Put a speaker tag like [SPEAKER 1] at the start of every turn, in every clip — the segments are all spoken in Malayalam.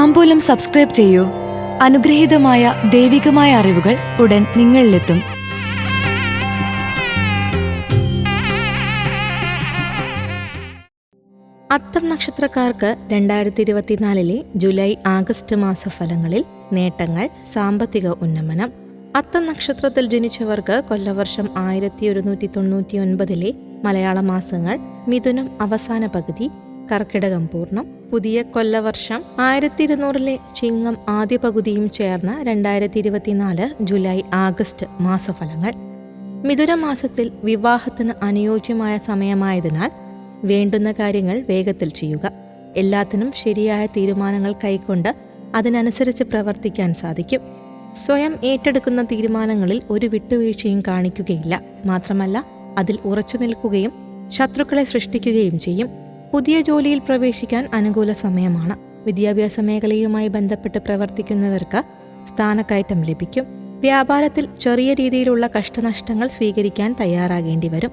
[SPEAKER 1] താമ്പൂലം സബ്സ്ക്രൈബ് ചെയ്യൂ. അനുഗ്രഹീതമായ ദൈവികമായ അറിവുകൾ ഉടൻ നിങ്ങളിലെത്തും.
[SPEAKER 2] അത്തം നക്ഷത്രക്കാർക്ക് രണ്ടായിരത്തി ഇരുപത്തിനാലിലെ ജൂലൈ ആഗസ്റ്റ് മാസ ഫലങ്ങളിൽ നേട്ടങ്ങൾ സാമ്പത്തിക ഉന്നമനം. അത്തം നക്ഷത്രത്തിൽ ജനിച്ചവർക്ക് കൊല്ലവർഷം ആയിരത്തി ഒരുന്നൂറ്റി തൊണ്ണൂറ്റി ഒൻപതിലെ മലയാള മാസങ്ങൾ മിഥുനം അവസാന പകുതി കർക്കിടകം പൂർണം പുതിയ കൊല്ലവർഷം ആയിരത്തി ഇരുന്നൂറിലെ ചിങ്ങം ആദ്യ പകുതിയും ചേർന്ന രണ്ടായിരത്തി ഇരുപത്തിനാല് ജൂലൈ ആഗസ്റ്റ് മാസഫലങ്ങൾ. മിഥുന മാസത്തിൽ വിവാഹത്തിന് അനുയോജ്യമായ സമയമായതിനാൽ വേണ്ടുന്ന കാര്യങ്ങൾ വേഗത്തിൽ ചെയ്യുക. എല്ലാത്തിനും ശരിയായ തീരുമാനങ്ങൾ കൈക്കൊണ്ട് അതിനനുസരിച്ച് പ്രവർത്തിക്കാൻ സാധിക്കും. സ്വയം ഏറ്റെടുക്കുന്ന തീരുമാനങ്ങളിൽ ഒരു വിട്ടുവീഴ്ചയും കാണിക്കുകയില്ല. മാത്രമല്ല അതിൽ ഉറച്ചു നിൽക്കുകയും ശത്രുക്കളെ സൃഷ്ടിക്കുകയും ചെയ്യും. പുതിയ ജോലിയിൽ പ്രവേശിക്കാൻ അനുകൂല സമയമാണ്. വിദ്യാഭ്യാസ മേഖലയുമായി ബന്ധപ്പെട്ട് പ്രവർത്തിക്കുന്നവർക്ക് സ്ഥാനക്കയറ്റം ലഭിക്കും. വ്യാപാരത്തിൽ ചെറിയ രീതിയിലുള്ള കഷ്ടനഷ്ടങ്ങൾ സ്വീകരിക്കാൻ തയ്യാറാകേണ്ടി വരും.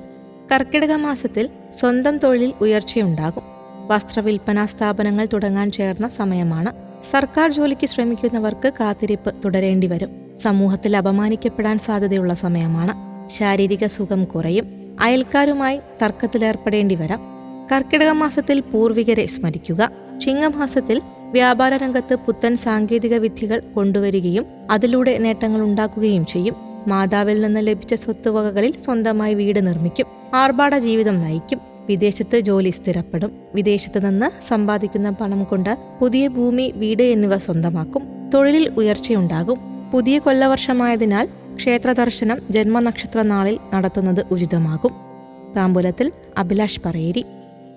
[SPEAKER 2] കർക്കിടക മാസത്തിൽ സ്വന്തം തൊഴിലിൽ ഉയർച്ചയുണ്ടാകും. വസ്ത്രവിൽപ്പനാ സ്ഥാപനങ്ങൾ തുടങ്ങാൻ ചേർന്ന സമയമാണ്. സർക്കാർ ജോലിക്ക് ശ്രമിക്കുന്നവർക്ക് കാത്തിരിപ്പ് തുടരേണ്ടി വരും. സമൂഹത്തിൽ അപമാനിക്കപ്പെടാൻ സാധ്യതയുള്ള സമയമാണ്. ശാരീരിക സുഖം കുറയും. അയൽക്കാരുമായി തർക്കത്തിലേർപ്പെടേണ്ടി വരാം. കർക്കിടക മാസത്തിൽ പൂർവികരെ സ്മരിക്കുക. ചിങ്ങമാസത്തിൽ വ്യാപാര രംഗത്ത് പുത്തൻ സാങ്കേതിക വിദ്യകൾ കൊണ്ടുവരികയും അതിലൂടെ നേട്ടങ്ങൾ ഉണ്ടാക്കുകയും ചെയ്യും. മാതാവിൽ നിന്ന് ലഭിച്ച സ്വത്തുവകകളിൽ സ്വന്തമായി വീട് നിർമ്മിക്കും. ആർഭാട ജീവിതം നയിക്കും. വിദേശത്ത് ജോലി സ്ഥിരപ്പെടും. വിദേശത്ത് നിന്ന് സമ്പാദിക്കുന്ന പണം കൊണ്ട് പുതിയ ഭൂമി വീട് എന്നിവ സ്വന്തമാക്കും. തൊഴിലിൽ ഉയർച്ചയുണ്ടാകും. പുതിയ കൊല്ലവർഷമായതിനാൽ ക്ഷേത്ര ദർശനം ജന്മനക്ഷത്ര നാളിൽ നടത്തുന്നത് ഉചിതമാകും. താമ്പൂലത്തിൽ അഭിലാഷ് പറയേരി.